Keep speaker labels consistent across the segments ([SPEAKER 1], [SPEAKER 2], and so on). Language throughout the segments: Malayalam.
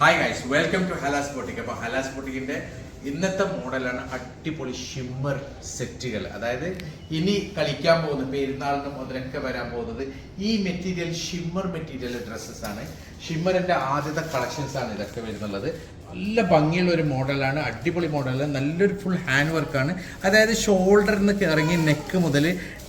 [SPEAKER 1] Hi guys welcome to Hala's boutique അപ്പോൾ ഹലാസ് ബോട്ടിക്കിന്റെ ഇന്നത്തെ മോഡലാണ് അടിപൊളി ഷിമ്മർ സെറ്റുകൾ അതായത് ഇനി കളിക്കാൻ പോകുന്ന പെരുന്നാളിന് മുതലൊക്കെ വരാൻ പോകുന്നത് ഈ മെറ്റീരിയൽ ഷിമ്മർ മെറ്റീരിയൽ ഡ്രസ്സസ് ആണ്. ഷിമ്മറിന്റെ ആദ്യത്തെ കളക്ഷൻസ് ആണ് ഇതൊക്കെ വരുന്നുള്ളത്. നല്ല ഭംഗിയുള്ള ഒരു മോഡലാണ് അടിപൊളി മോഡലാണ് നല്ലൊരു ഫുൾ ഹാൻഡ് വർക്കാണ് അതായത് ഷോൾഡറിൽ നിന്ന് ഇറങ്ങി നെക്ക് മുതൽ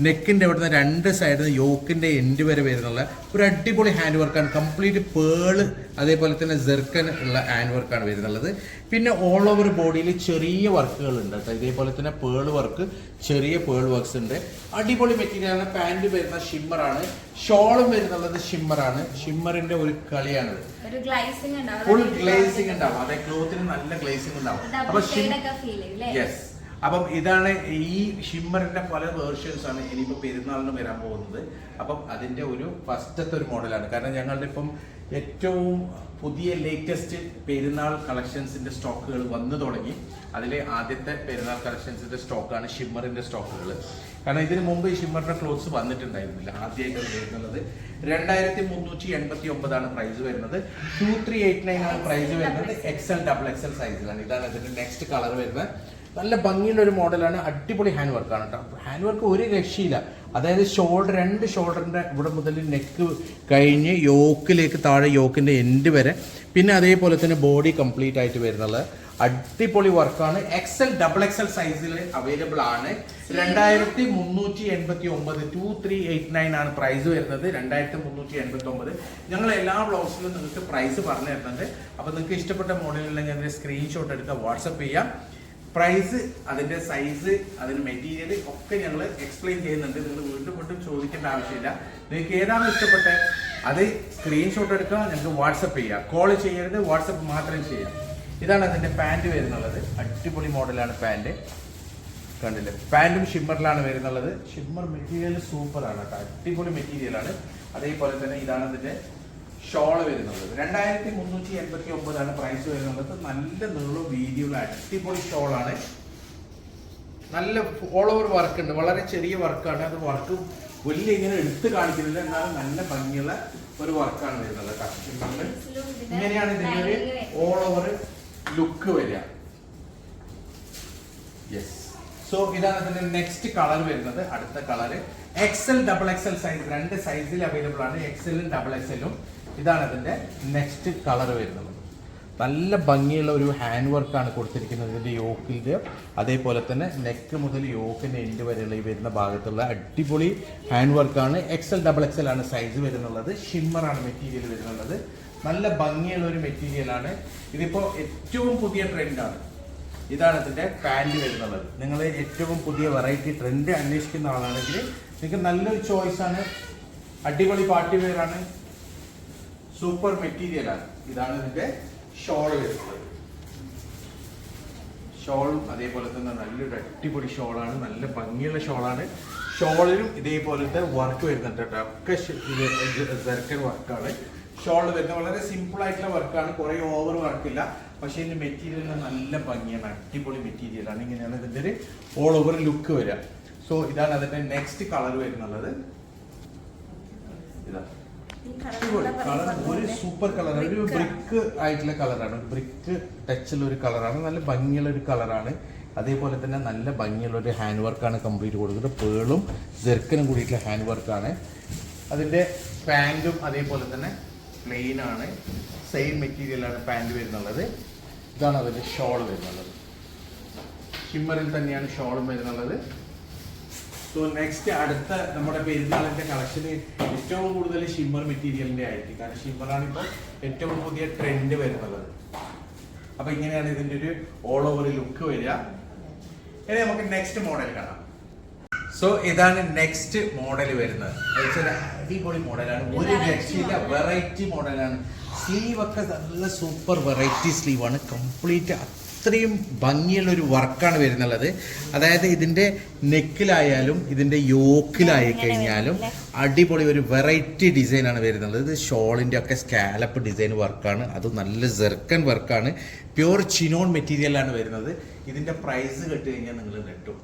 [SPEAKER 1] നെക്കിന്റെ അവിടുന്ന് രണ്ട് സൈഡിൽ നിന്ന് യോക്കിന്റെ എൻഡ് വരെ വരുന്നുള്ള ഒരു അടിപൊളി ഹാൻഡ് വർക്കാണ് കംപ്ലീറ്റ് പേൾ അതേപോലെ തന്നെ ജെർക്കൻ ഉള്ള ഹാൻഡ് വർക്കാണ് വരുന്നുള്ളത്. പിന്നെ ഓൾ ഓവർ ബോഡിയിൽ ചെറിയ വർക്കുകൾ ഉണ്ട് കേട്ടോ. ഇതേപോലെ തന്നെ പേൾ വർക്ക് ചെറിയ പേൾ വർക്ക്സ് ഉണ്ട്. അടിപൊളി മെറ്റീരിയലാണ് പാന്റ് വരുന്ന ഷിമ്മറാണ് ഷോളും വരുന്നുള്ളത് ഷിമ്മറാണ് ഷിമ്മറിന്റെ ഒരു
[SPEAKER 2] കളിയാണ്
[SPEAKER 1] ഫുൾ ഗ്ലേസിംഗ് ഉണ്ടാവും. അതെ ക്ലോത്തിന് നല്ല ഗ്ലേസിംഗ് ഉണ്ടാവും. അപ്പൊ യെസ് അപ്പം ഇതാണ് ഈ ഷിമ്മറിന്റെ പല വേർഷൻസ് ആണ് ഇനിയിപ്പോ പെരുന്നാളിന് വരാൻ പോകുന്നത്. അപ്പം അതിന്റെ ഒരു ഫസ്റ്റത്തെ ഒരു മോഡലാണ്. കാരണം ഞങ്ങളുടെ ഇപ്പം ഏറ്റവും പുതിയ ലേറ്റസ്റ്റ് പെരുന്നാൾ കളക്ഷൻസിന്റെ സ്റ്റോക്കുകൾ വന്നു തുടങ്ങി. അതിലെ ആദ്യത്തെ പെരുന്നാൾ കളക്ഷൻസിന്റെ സ്റ്റോക്കാണ് ഷിമ്മറിന്റെ സ്റ്റോക്കുകൾ കാരണം ഇതിനു മുമ്പ് ഈ ഷിമ്മറിന്റെ ക്ലോത്ത്സ് വന്നിട്ടുണ്ടായിരുന്നില്ല ആദ്യമായിട്ട് വരുന്നത്. രണ്ടായിരത്തി മുന്നൂറ്റി എൺപത്തി ഒമ്പതാണ് പ്രൈസ് വരുന്നത് ടു ത്രീ എയ്റ്റ് നയൻ ആണ് പ്രൈസ് വരുന്നത് എക്സൽ ഡബിൾ എക്സൽ സൈസിലാണ് ഇതാണ് ഇതിന്റെ നെക്സ്റ്റ് കളർ വരുന്നത്. നല്ല ഭംഗിയുള്ള ഒരു മോഡലാണ് അടിപൊളി ഹാൻഡ് വർക്കാണ് കേട്ടോ. ഹാൻഡ് വർക്ക് ഒരു രക്ഷയില്ല. അതായത് ഷോൾഡർ രണ്ട് ഷോൾഡറിന്റെ ഇവിടെ മുതൽ നെക്ക് കഴിഞ്ഞ് യോക്കിലേക്ക് താഴെ യോക്കിന്റെ എൻഡ് വരെ. പിന്നെ അതേപോലെ തന്നെ ബോഡി കംപ്ലീറ്റ് ആയിട്ട് വരുന്നത്. അടിപൊളി വർക്കാണ് എക്സൽ ഡബിൾ എക്സൽ സൈസിൽ അവൈലബിൾ ആണ് രണ്ടായിരത്തി മുന്നൂറ്റി എൺപത്തി ഒമ്പത് ടു ത്രീ എയ്റ്റ് നയൻ ആണ് പ്രൈസ് വരുന്നത്. രണ്ടായിരത്തി മുന്നൂറ്റി എൺപത്തി ഒമ്പത് ഞങ്ങൾ എല്ലാ ബ്ലൗസിലും നിങ്ങൾക്ക് പ്രൈസ് പറഞ്ഞു തരുന്നുണ്ട്. അപ്പോൾ നിങ്ങൾക്ക് ഇഷ്ടപ്പെട്ട മോഡലിൽ ഞാൻ സ്ക്രീൻഷോട്ട് എടുത്ത് വാട്സപ്പ് ചെയ്യാം. പ്രൈസ് അതിന്റെ സൈസ് അതിന്റെ മെറ്റീരിയൽ ഒക്കെ ഞങ്ങൾ എക്സ്പ്ലെയിൻ ചെയ്യുന്നുണ്ട്. നിങ്ങൾ വീണ്ടും വീണ്ടും ചോദിക്കേണ്ട ആവശ്യമില്ല. നിങ്ങൾക്ക് ഏതാണ് ഇഷ്ടപ്പെട്ടത്? അത് സ്ക്രീൻഷോട്ട് എടുക്കുക ഞങ്ങൾക്ക് വാട്സപ്പ് ചെയ്യുക കോൾ ചെയ്യരുത് വാട്സപ്പ് മാത്രം ചെയ്യാം. ഇതാണ് അതിന്റെ പാന്റ് വരുന്നുള്ളത്. അടിപൊളി മോഡലാണ് പാന്റ് കണ്ടില്ലേ? പാന്റും ഷിമ്മറിലാണ് വരുന്നുള്ളത്. ഷിമ്മർ മെറ്റീരിയൽ സൂപ്പറാണ് കേട്ടോ. അടിപൊളി മെറ്റീരിയലാണ് അതേപോലെ തന്നെ ഇതാണ് അതിന്റെ ഷോൾ വരുന്നത് രണ്ടായിരത്തി മുന്നൂറ്റി എൺപത്തി ഒമ്പതാണ് പ്രൈസ് വരുന്നത്. നല്ല നീളവും വീതിയുള്ള അടിപൊളി ഷോളാണ്. നല്ല ഓൾ ഓവർ വർക്ക് ഉണ്ട്. വളരെ ചെറിയ വർക്കാണ് അത് വർക്ക് വലിയ ഇങ്ങനെ എടുത്ത് കാണിക്കുന്നില്ല. എന്നാലും നല്ല ഭംഗിയുള്ള ഒരു വർക്കാണ് വരുന്നത് ഇങ്ങനെയാണ് ഇതിന്റെ ഒരു ഓൾ ഓവർ ലുക്ക് വരിക. യെസ് സോ ഇതാണ് ഇതിന്റെ നെക്സ്റ്റ് കളർ വരുന്നത്. അടുത്ത colour XL double XL size രണ്ട് സൈസിൽ അവൈലബിൾ ആണ്. എക്സലും ഡബിൾ എക്സലും ഇതാണ് അതിന്റെ നെക്സ്റ്റ് കളർ വരുന്നത്. നല്ല ഭംഗിയുള്ള ഒരു ഹാൻഡ് വർക്കാണ് കൊടുത്തിരിക്കുന്നത് ഇതിന്റെ യോക്കിന്റെ. അതേപോലെ തന്നെ നെക്ക് മുതൽ യോക്കിന്റെ എൻഡ് വരെയുള്ള ഈ വരുന്ന ഭാഗത്തുള്ള അടിപൊളി ഹാൻഡ് വർക്കാണ് എക്സൽ ഡബിൾ എക്സൽ ആണ് സൈസ് വരുന്നുള്ളത്. ഷിമ്മറാണ് മെറ്റീരിയൽ വരുന്നുള്ളത്. നല്ല ഭംഗിയുള്ള ഒരു മെറ്റീരിയലാണ് ഇതിപ്പോ ഏറ്റവും പുതിയ ട്രെൻഡാണ് ഇതാണ് ഇതിന്റെ പാന്റ് വരുന്നത്. നിങ്ങൾ ഏറ്റവും പുതിയ വെറൈറ്റി ട്രെൻഡ് അന്വേഷിക്കുന്ന ആളാണെങ്കിൽ നിങ്ങൾക്ക് നല്ലൊരു ചോയ്സ് ആണ്. അടിപൊളി പാർട്ടി വെയറാണ് സൂപ്പർ മെറ്റീരിയൽ ആണ്. ഇതാണ് ഇതിന്റെ ഷോൾ ഷോളും അതേപോലെ തന്നെ നല്ലൊരു അടിപൊളി ഷോളാണ് നല്ല ഭംഗിയുള്ള ഷോളാണ് ഷോളിലും ഇതേപോലത്തെ വർക്ക് വരുന്നുണ്ട് ഒക്കെ സെർക്കൻ വർക്കാണ് ഷോൾ വരുന്നത് വളരെ സിമ്പിൾ ആയിട്ടുള്ള വർക്കാണ് കുറെ ഓവർ വർക്കില്ല പക്ഷേ ഇതിന്റെ മെറ്റീരിയൽ നല്ല ഭംഗിയാണ്. അടിപൊളി മെറ്റീരിയൽ ആണ്. ഇങ്ങനെയാണ് ഇതിന്റെ ഒരു ഓൾ ഓവർ ലുക്ക് വരിക. സോ ഇതാണ് അതിന്റെ നെക്സ്റ്റ് കളർ വരുന്നുള്ളത്. ഇതാ. കളർ ഒരു സൂപ്പർ കളർ. ഒരു ബ്രിക്ക്. ആയിട്ടുള്ള കളറാണ്. ബ്രിക്ക് ടച്ചുള്ള ഒരു കളറാണ്. നല്ല ഭംഗിയുള്ള ഒരു കളറാണ്. അതേപോലെ തന്നെ നല്ല ഭംഗിയുള്ള ഒരു ഹാൻഡ് വർക്കാണ് കംപ്ലീറ്റ് കൊടുക്കുന്നത്. പേളും ജെർക്കനും കൂടിയിട്ടുള്ള ഹാൻഡ് വർക്കാണ്. അതിന്റെ പാന്റും അതേപോലെ തന്നെ പ്ലെയിൻ ആണ് സെയിം മെറ്റീരിയലാണ് പാന്റ് വരുന്നുള്ളത്. ഇതാണ് അതിന്റെ ഷോൾ വരുന്നുള്ളത്. ഷിമ്മറിൽ തന്നെയാണ് ഷോളും വരുന്നുള്ളത്. സോ നെക്സ്റ്റ് അടുത്ത നമ്മുടെ പെരുന്നാളിന്റെ കളക്ഷന് ഏറ്റവും കൂടുതൽ ഷിമ്മർ മെറ്റീരിയലിന്റെ ആയിരിക്കും. കാരണം ഷിമ്മറാണ് ഇപ്പോൾ ഏറ്റവും പുതിയ ട്രെൻഡ് വരുന്നത്. അപ്പൊ ഇങ്ങനെയാണ് ഇതിന്റെ ഒരു ഓൾ ഓവർ ലുക്ക് വരിക. ഇനി നമുക്ക് നെക്സ്റ്റ് മോഡൽ കാണാം. സോ ഇതാണ് നെക്സ്റ്റ് മോഡൽ വരുന്നത്. അടിപൊളി മോഡലാണ് ഒരു രക്ഷയില്ല വെറൈറ്റി മോഡലാണ് സ്ലീവ് ഒക്കെ നല്ല സൂപ്പർ വെറൈറ്റി സ്ലീവാണ് കംപ്ലീറ്റ് അത്രയും ഭംഗിയുള്ള ഒരു വർക്കാണ് വരുന്നുള്ളത്. അതായത് ഇതിന്റെ നെക്കിലായാലും ഇതിന്റെ യോക്കിലായി കഴിഞ്ഞാലും അടിപൊളി ഒരു വെറൈറ്റി ഡിസൈനാണ് വരുന്നുള്ളത്. ഇത് ഷോളിന്റെ ഒക്കെ സ്കാലപ്പ് ഡിസൈൻ വർക്കാണ് അത് നല്ല ജെർക്കൻ വർക്കാണ് പ്യുവർ ചിനോൺ മെറ്റീരിയലാണ് വരുന്നത്. ഇതിന്റെ പ്രൈസ് കേട്ട് കഴിഞ്ഞാൽ നിങ്ങൾ നെട്ടും.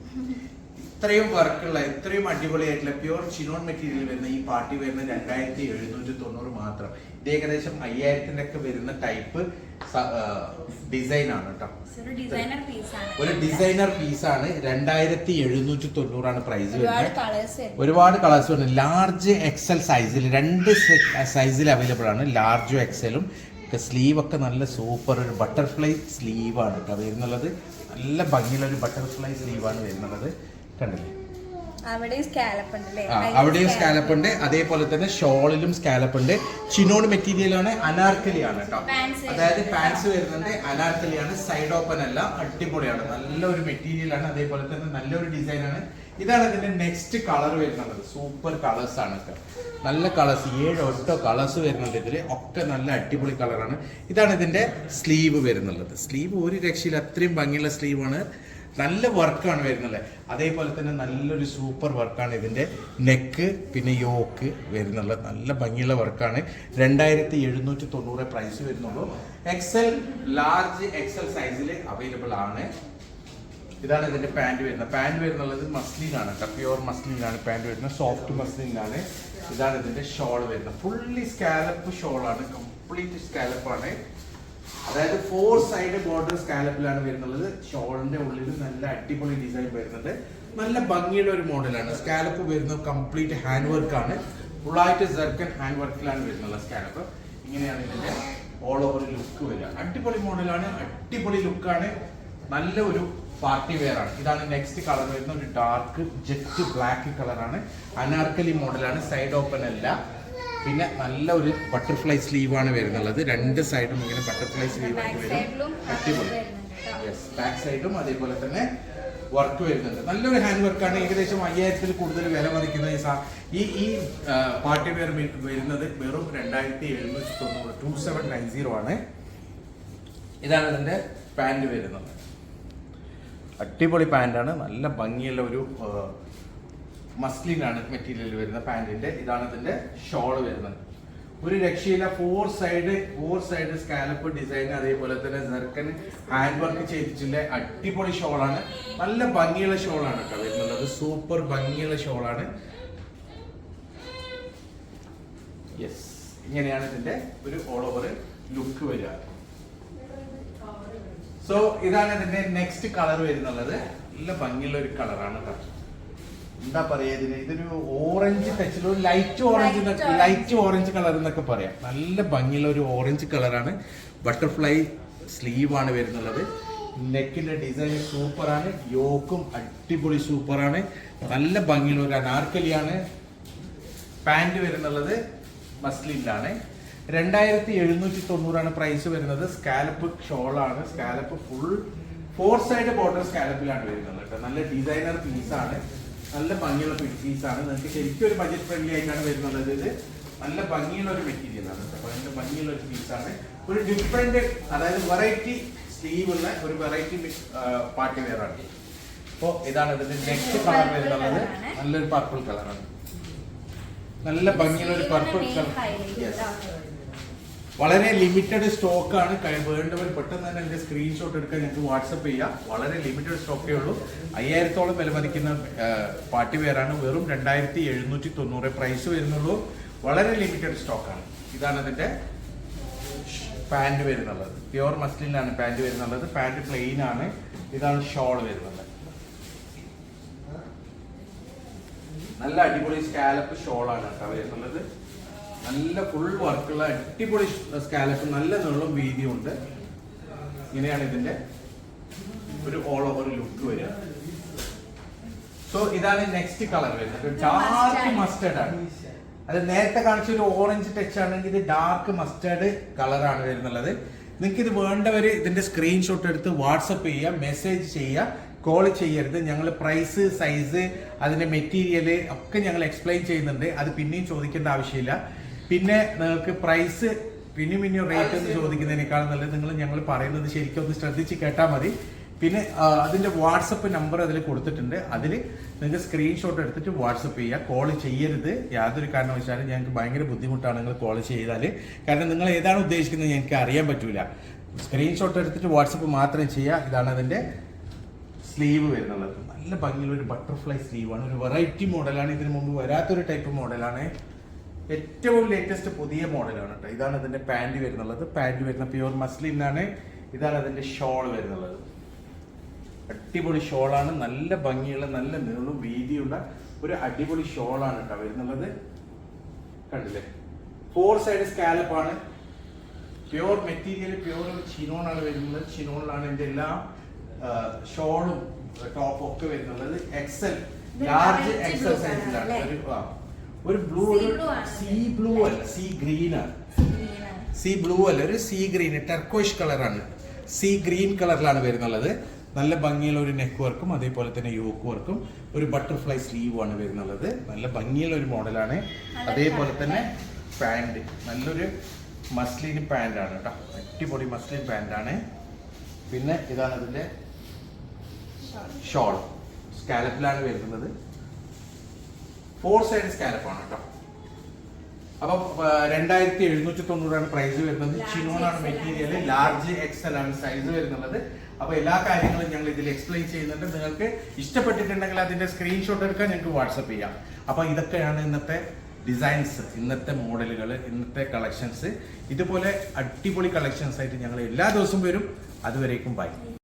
[SPEAKER 1] ഇത്രയും വർക്കുള്ള ഇത്രയും അടിപൊളിയായിട്ടുള്ള പ്യുവർ ചിനോൺ മെറ്റീരിയൽ വരുന്ന ഈ പാർട്ടി വരുന്ന രണ്ടായിരത്തി എഴുന്നൂറ്റി തൊണ്ണൂറ് മാത്രം. ഇത് ഏകദേശം അയ്യായിരത്തിന്റെ ഒക്കെ വരുന്ന ടൈപ്പ് ഡിസൈൻ ആണ് കേട്ടോ
[SPEAKER 2] ഒരു ഡിസൈനർ പീസാണ്
[SPEAKER 1] ഒരു ഡിസൈനർ പീസാണ് രണ്ടായിരത്തി എഴുന്നൂറ്റി തൊണ്ണൂറാണ് പ്രൈസ്
[SPEAKER 2] ഒരുപാട്
[SPEAKER 1] വരുന്നത്. ഒരുപാട് കളേഴ്സ് വരുന്നത് ലാർജ് എക്സൽ സൈസിൽ രണ്ട് സൈസിൽ അവൈലബിൾ ആണ്. ലാർജും എക്സലും സ്ലീവ് ഒക്കെ നല്ല സൂപ്പർ ഒരു ബട്ടർഫ്ലൈ സ്ലീവാണ് കേട്ടോ വരുന്നുള്ളത്. നല്ല ഭംഗിയുള്ള ഒരു ബട്ടർഫ്ലൈ സ്ലീവാണ് വരുന്നുള്ളത്. കണ്ടില്ലേ? അവിടെയും. സ്കാലപ്പ് ഉണ്ട് അതേപോലെ തന്നെ ഷോളിലും സ്കാലപ്പ് ഉണ്ട്. ചിനോൺ മെറ്റീരിയലാണ് ആണ് അനാർക്കലി ആണ് കേട്ടോ അതായത് പാൻസ് വരുന്നത് അനാർക്കലിയാണ്. സൈഡ് ഓപ്പൺ അല്ല അടിപൊളിയാണ്. നല്ലൊരു മെറ്റീരിയലാണ് അതേപോലെ തന്നെ നല്ലൊരു ഡിസൈൻ ആണ്. ഇതാണ് ഇതിന്റെ നെക്സ്റ്റ് കളർ വരുന്നത്. സൂപ്പർ കളേഴ്സ് ആണ് നല്ല കളേഴ്സ് ഏഴ് ഒട്ടോ കളേഴ്സ് വരുന്നുണ്ട് ഇതിൽ ഒക്കെ നല്ല അടിപൊളി കളറാണ് ഇതാണ് ഇതിന്റെ സ്ലീവ് വരുന്നുള്ളത്. സ്ലീവ് ഒരു രക്ഷയിൽ അത്രയും ഭംഗിയുള്ള സ്ലീവാണ് നല്ല വർക്കാണ് വരുന്നത്. അതേപോലെ തന്നെ നല്ലൊരു സൂപ്പർ വർക്കാണ് ഇതിന്റെ നെക്ക് പിന്നെ യോക്ക് വരുന്നുള്ളത് നല്ല ഭംഗിയുള്ള വർക്കാണ് രണ്ടായിരത്തി എഴുന്നൂറ്റി തൊണ്ണൂറ് പ്രൈസ് വരുന്നുള്ളൂ. എക്സൽ ലാർജ് എക്സൽ സൈസിൽ അവൈലബിൾ ആണ്. ഇതാണ് ഇതിന്റെ പാന്റ് വരുന്നത്. പാന്റ് വരുന്നുള്ളത് കേട്ടോ. പ്യുവർ മസ്ലിൻ ആണ് പാന്റ് വരുന്നത്. സോഫ്റ്റ് മസ്ലിനാണ് ഇതാണ് ഇതിന്റെ ഷോൾ വരുന്നത്. ഫുള്ളി സ്കാലപ്പ് ഷോളാണ് കംപ്ലീറ്റ് സ്കാലപ്പാണ് അതായത് ഫോർ സൈഡ് ബോർഡർ സ്കാലപ്പിലാണ് വരുന്നത്. ഷോളിന്റെ ഉള്ളിൽ നല്ല അടിപൊളി ഡിസൈൻ വരുന്നുണ്ട്. നല്ല ഭംഗിയുടെ ഒരു മോഡലാണ്. സ്കാലപ്പ് വരുന്നത് കംപ്ലീറ്റ് ഹാൻഡ് വർക്ക് ആണ്. ഫുള്ളായിട്ട് സെർക്കൻ ഹാൻഡ് വർക്കിലാണ് വരുന്നത് സ്കാലപ്പ് ഇങ്ങനെയാണ് ഇതിന്റെ ഓൾ ഓവർ ലുക്ക് വരിക. അടിപൊളി മോഡലാണ്. അടിപൊളി ലുക്കാണ് നല്ല ഒരു പാർട്ടി വെയർ ആണ്. ഇതാണ് നെക്സ്റ്റ് കളർ വരുന്ന ഒരു ഡാർക്ക് ജെറ്റ് ബ്ലാക്ക് കളറാണ് അനാർക്കലി മോഡലാണ്. സൈഡ് ഓപ്പൺ അല്ല. പിന്നെ നല്ല ഒരു ബട്ടർഫ്ലൈ സ്ലീവ് ആണ് വരുന്നുള്ളത്. രണ്ട് സൈഡും ഇങ്ങനെ ബട്ടർഫ്ലൈ സ്ലീവ് ആയിട്ട് വരും. അടിപൊളി. ബാക്ക് സൈഡും അതേപോലെ തന്നെ വർക്ക് വരുന്നുണ്ട്. നല്ലൊരു ഹാൻഡ് വർക്കാണ് ഏകദേശം അയ്യായിരത്തിൽ കൂടുതൽ വില മതിക്കുന്ന ഈ സാ- ഈ ഈ പാർട്ടി വെയർ വരുന്നത് വെറും രണ്ടായിരത്തി എഴുന്നൂറ്റി തൊണ്ണൂറ് ടു സെവൻ നയൻ സീറോ ആണ്. ഇതാണ് ഇതിന്റെ പാന്റ് വരുന്നത്. അടിപൊളി പാന്റാണ് നല്ല ഭംഗിയുള്ള ഒരു മസ്ലിനാണ് മെറ്റീരിയൽ വരുന്ന പാന്റിന്റെ ഇതാണ് അതിന്റെ ഷോൾ വരുന്നത്. ഒരു രക്ഷയില്ല four side four side scallop design അതേപോലെ തന്നെ സെർക്കൻ ഹാൻഡ് വർക്ക് ചെയ്തിട്ടുള്ള അടിപൊളി ഷോളാണ് നല്ല ഭംഗിയുള്ള ഷോളാണ് കേട്ടോ വരുന്നുള്ളത് സൂപ്പർ ഭംഗിയുള്ള ഷോളാണ് യെസ് ഇങ്ങനെയാണ് ഇതിന്റെ ഒരു ഓൾ ഓവർ ലുക്ക് വരിക. സോ ഇതാണ് ഇതിന്റെ നെക്സ്റ്റ് കളർ വരുന്നുള്ളത് നല്ല ഭംഗിയുള്ള ഒരു കളറാണ് കേട്ടോ. എന്താ പറയാ ഇതിന്? ഇതൊരു ഓറഞ്ച് ടച്ചിൽ ഒരു light orange light orange colour എന്നൊക്കെ പറയാം. നല്ല ഭംഗിയുള്ള ഒരു ഓറഞ്ച് കളറാണ് ബട്ടർഫ്ലൈ സ്ലീവ് ആണ് വരുന്നുള്ളത്. നെക്കിന്റെ ഡിസൈൻ സൂപ്പറാണ് യോക്കും അടിപൊളി സൂപ്പറാണ് നല്ല ഭംഗിയുള്ള ഒരു അനാർക്കലിയാണ് പാന്റ് വരുന്നുള്ളത്. മസ്ലിനിലാണ് രണ്ടായിരത്തി എഴുന്നൂറ്റി തൊണ്ണൂറാണ് പ്രൈസ് വരുന്നത് സ്കാലപ്പ് ഷോളാണ് scallop full four side border സ്കാലപ്പിലാണ് വരുന്നത് കേട്ടോ. നല്ല ഡിസൈനർ പീസാണ് നല്ല ഭംഗിയുള്ള പീസാണ് നിങ്ങൾക്ക് ശരിക്കും ഒരു ബജറ്റ് ഫ്രണ്ട്ലി ആയിട്ടാണ് വരുന്നത്. ഇത് നല്ല ഭംഗിയുള്ള ഒരു മെറ്റീരിയലാണ് ആണ് കേട്ടോ. നല്ല ഭംഗിയുള്ള ഒരു പീസാണ് ഒരു ഡിഫറെന്റ് അതായത് വെറൈറ്റി സ്ലീവ് ഉള്ള ഒരു വെറൈറ്റി പാർട്ടി വെയർ ആണ്. അപ്പോൾ ഇതാണ് ഇതിന്റെ നെക്സ്റ്റ് കളർ വരുന്നത്. നല്ലൊരു പർപ്പിൾ കളറാണ് നല്ല ഭംഗിയുള്ള ഒരു പർപ്പിൾ കളർ. വളരെ ലിമിറ്റഡ് സ്റ്റോക്ക് ആണ്. വേണ്ടവർ പെട്ടെന്ന് തന്നെ എന്റെ സ്ക്രീൻഷോട്ട് എടുക്കാൻ ഞങ്ങൾക്ക് വാട്സപ്പ് ചെയ്യാം. വളരെ ലിമിറ്റഡ് സ്റ്റോക്കേ ഉള്ളൂ. അയ്യായിരത്തോളം വില മതിക്കുന്ന പാർട്ടി പേരാണ് വെറും രണ്ടായിരത്തി എഴുന്നൂറ്റി തൊണ്ണൂറ് പ്രൈസ് വരുന്നുള്ളൂ. വളരെ ലിമിറ്റഡ് സ്റ്റോക്കാണ് ഇതാണ് അതിന്റെ പാന്റ് വരുന്നുള്ളത് പ്യുവർ മസ്ലിനാണ് പാന്റ് വരുന്നുള്ളത് പാന്റ് പ്ലെയിൻ ആണ്. ഇതാണ് ഷോൾ വരുന്നത് നല്ല അടിപൊളി സ്കാലപ്പ് ഷോളാണ് കേട്ടോ വരുന്നുള്ളത് നല്ല ഫുൾ വർക്കുള്ള അടിപൊളി സ്കാലപ്പ് നല്ല നീളം വീതിയും ഉണ്ട്. ഇങ്ങനെയാണ് ഇതിന്റെ ഒരു ഓൾ ഓവർ ലുക്ക് വരിക. സോ ഇതാണ് നെക്സ്റ്റ് കളർ വരുന്നത്. ഡാർക്ക്. മസ്റ്റേർഡ് ആണ്. അത് നേരത്തെ കാണിച്ച ഒരു ഓറഞ്ച് ടച്ച് ആണെങ്കിൽ ഇത് ഡാർക്ക് മസ്റ്റേർഡ് കളറാണ് വരുന്നുള്ളത്. നിങ്ങൾക്ക് ഇത് വേണ്ടവർ ഇതിന്റെ സ്ക്രീൻഷോട്ട് എടുത്ത് വാട്സപ്പ് ചെയ്യുക മെസ്സേജ് ചെയ്യുക കോൾ ചെയ്യരുത്. ഞങ്ങൾ പ്രൈസ് സൈസ് അതിന്റെ മെറ്റീരിയൽ ഒക്കെ ഞങ്ങൾ എക്സ്പ്ലെയിൻ ചെയ്യുന്നുണ്ട്. അത് പിന്നെയും ചോദിക്കേണ്ട ആവശ്യമില്ല. പിന്നെ നിങ്ങൾക്ക് പ്രൈസ് പിന്നെയും പിന്നെയും റേറ്റ് എന്ന് ചോദിക്കുന്നതിനേക്കാളും നല്ലത് നിങ്ങൾ ഞങ്ങൾ പറയുന്നത് ശരിക്കും ഒന്ന് ശ്രദ്ധിച്ച് കേട്ടാൽ മതി. പിന്നെ അതിന്റെ വാട്സപ്പ് നമ്പർ അതിൽ കൊടുത്തിട്ടുണ്ട്. അതിൽ നിങ്ങൾക്ക് സ്ക്രീൻഷോട്ട് എടുത്തിട്ട് വാട്സപ്പ് ചെയ്യുക കോൾ ചെയ്യരുത്. യാതൊരു കാരണവശാലും ഞങ്ങൾക്ക് ഭയങ്കര ബുദ്ധിമുട്ടാണ് നിങ്ങൾ കോൾ ചെയ്താൽ കാരണം നിങ്ങൾ ഏതാണ് ഉദ്ദേശിക്കുന്നത് ഞങ്ങൾക്ക് അറിയാൻ പറ്റൂല. സ്ക്രീൻഷോട്ട് എടുത്തിട്ട് വാട്സപ്പ് മാത്രം ചെയ്യുക ഇതാണ് അതിന്റെ സ്ലീവ് വരുന്നുള്ളത്. നല്ല ഭംഗിയുള്ള ഒരു ബട്ടർഫ്ലൈ സ്ലീവാണ് ഒരു വെറൈറ്റി മോഡലാണ് ഇതിനു മുമ്പ് വരാത്തൊരു ടൈപ്പ് മോഡലാണ് ഏറ്റവും ലേറ്റസ്റ്റ് പുതിയ മോഡലാണ് കേട്ടോ. ഇതാണ് ഇതിന്റെ പാന്റ് വരുന്നുള്ളത്. പാന്റ് വരുന്ന പ്യുവർ ആണ്. ഇതാണ് അതിന്റെ ഷോൾ വരുന്നുള്ളത്. അടിപൊളി ഷോളാണ് നല്ല ഭംഗിയുള്ള നല്ല നീളും വീതിയുള്ള ഒരു അടിപൊളി ഷോളാണ് കേട്ടോ വരുന്നുള്ളത്. കണ്ടില്ലേ? ഫോർ സൈഡ് സ്കാലപ്പ് ആണ്. പ്യുവർ മെറ്റീരിയൽ പ്യുവർ ചിനോൺ ആണ് വരുന്നത്. ചിനോണിലാണ് എന്റെ എല്ലാ ഷോളും ടോപ്പും ഒക്കെ വരുന്നുള്ളത്. എക്സൽ ലാർജ് എക്സൽ സൈസിലാണ് ഒരു ഒരു ബ്ലൂ ഒരു സീ ബ്ലൂ അല്ല സീ ഗ്രീൻ ആണ്. സീ ബ്ലൂ അല്ല ഒരു സീ ഗ്രീൻ ടെർക്കോയിഷ് കളറാണ് സീ ഗ്രീൻ കളറിലാണ് വരുന്നുള്ളത്. നല്ല ഭംഗിയുള്ള ഒരു നെക്ക് വർക്കും അതേപോലെ തന്നെ യോക്ക് വർക്കും ഒരു ബട്ടർഫ്ലൈ സ്ലീവും ആണ് വരുന്നുള്ളത്. നല്ല ഭംഗിയുള്ള ഒരു മോഡലാണ് അതേപോലെ തന്നെ പാന്റ് നല്ലൊരു മസ്ലിൻ പാന്റ് ആണ് കേട്ടോ അടിപൊളി മസ്ലിൻ പാന്റ് ആണ്. പിന്നെ ഇതാണ് ഇതിന്റെ ഷോൾ സ്കാലപ്പിലാണ് വരുന്നത്. ഫോർ സൈഡ് സ്കാലപ്പ് ആണ് കേട്ടോ. അപ്പൊ രണ്ടായിരത്തി എഴുന്നൂറ്റി തൊണ്ണൂറാണ് പ്രൈസ് വരുന്നത്
[SPEAKER 2] ചിനോ
[SPEAKER 1] ചിനോണാണ് മെറ്റീരിയൽ ലാർജ് എക്സൽ ആണ് സൈസ് വരുന്നുള്ളത് അപ്പൊ എല്ലാ കാര്യങ്ങളും ഞങ്ങൾ ഇതിൽ എക്സ്പ്ലെയിൻ ചെയ്യുന്നുണ്ട്. നിങ്ങൾക്ക് ഇഷ്ടപ്പെട്ടിട്ടുണ്ടെങ്കിൽ അതിന്റെ സ്ക്രീൻഷോട്ട് എടുക്കാൻ ഞങ്ങൾക്ക് വാട്സപ്പ് ചെയ്യാം. അപ്പൊ ഇതൊക്കെയാണ് ഇന്നത്തെ ഡിസൈൻസ് ഇന്നത്തെ മോഡലുകൾ ഇന്നത്തെ കളക്ഷൻസ് ഇതുപോലെ അടിപൊളി കളക്ഷൻസ് ആയിട്ട് ഞങ്ങൾ എല്ലാ ദിവസവും വരും. അതുവരേക്കും ബൈ